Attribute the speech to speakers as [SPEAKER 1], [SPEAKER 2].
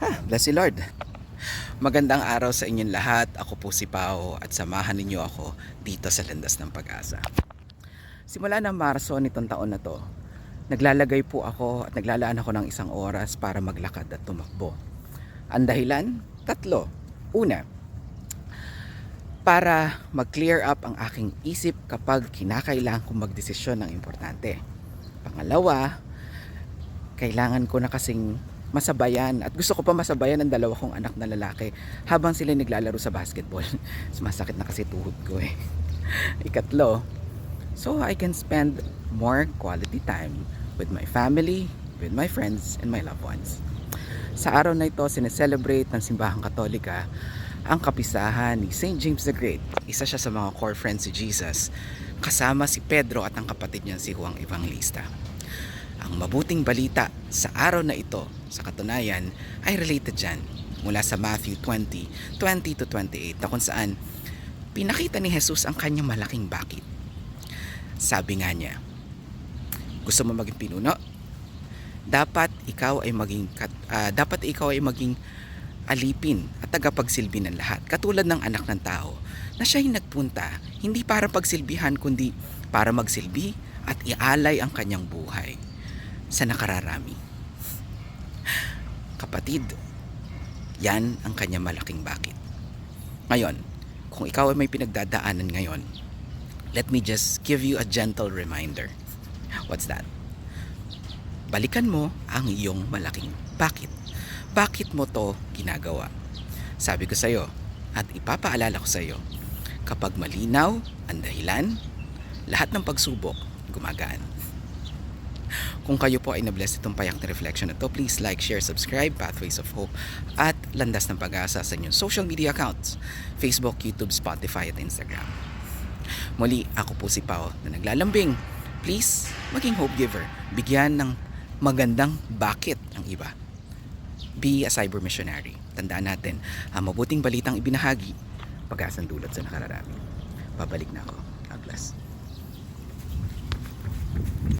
[SPEAKER 1] Ah, bless you Lord. Magandang araw sa inyong lahat. Ako po si Pao at samahan ninyo ako dito sa Landas ng Pag-asa. Simula ng Marso nitong taon na to, naglalagay po ako at naglalaan ako ng isang oras para maglakad at tumakbo. Ang dahilan? Tatlo. Una, para mag-clear up ang aking isip kapag kinakailangan kong magdesisyon ng importante. Pangalawa, kailangan ko na kasing masabayan at gusto ko pa masabayan ang dalawa kong anak na lalaki habang sila naglalaro sa basketball. Sumasakit na kasi tuhod ko eh. Ikatlo, so I can spend more quality time with my family, with my friends, and my loved ones. Sa araw na ito, sineselebrate ng Simbahang Katolika ang kapisahan ni St. James the Great. Isa siya sa mga core friends si Jesus, kasama si Pedro at ang kapatid niya si Juan Evangelista. Ang mabuting balita sa araw na ito, sa katunayan, ay related dyan mula sa Matthew 20, 20 to 28 na kung saan pinakita ni Jesus ang kanyang malaking bakit. Sabi nga niya, gusto mo maging pinuno? Dapat ikaw ay maging ah, dapat ikaw ay maging alipin at tagapagsilbi ng lahat. Katulad ng anak ng tao na siya'y nagpunta hindi para pagsilbihan kundi para magsilbi at ialay ang kanyang buhay sa nakararami. Kapatid, yan ang kanyang malaking bakit. Ngayon, kung ikaw ay may pinagdadaanan ngayon, let me just give you a gentle reminder. What's that? Balikan mo ang iyong malaking bakit. Bakit mo to ginagawa? Sabi ko sa'yo, at ipapaalala ko sa'yo, kapag malinaw ang dahilan, lahat ng pagsubok gumagaan. Kung kayo po ay na-bless itong payak na reflection na to, please like, share, subscribe, Pathways of Hope at Landas ng Pag-asa sa inyong social media accounts, Facebook, YouTube, Spotify at Instagram. Muli, ako po si Pao na naglalambing. Please, maging hope giver. Bigyan ng magandang bakit ang iba. Be a cyber missionary. Tandaan natin, ang mabuting balitang ibinahagi, pag-asang dulot sa nakararami. Babalik na ako. God bless.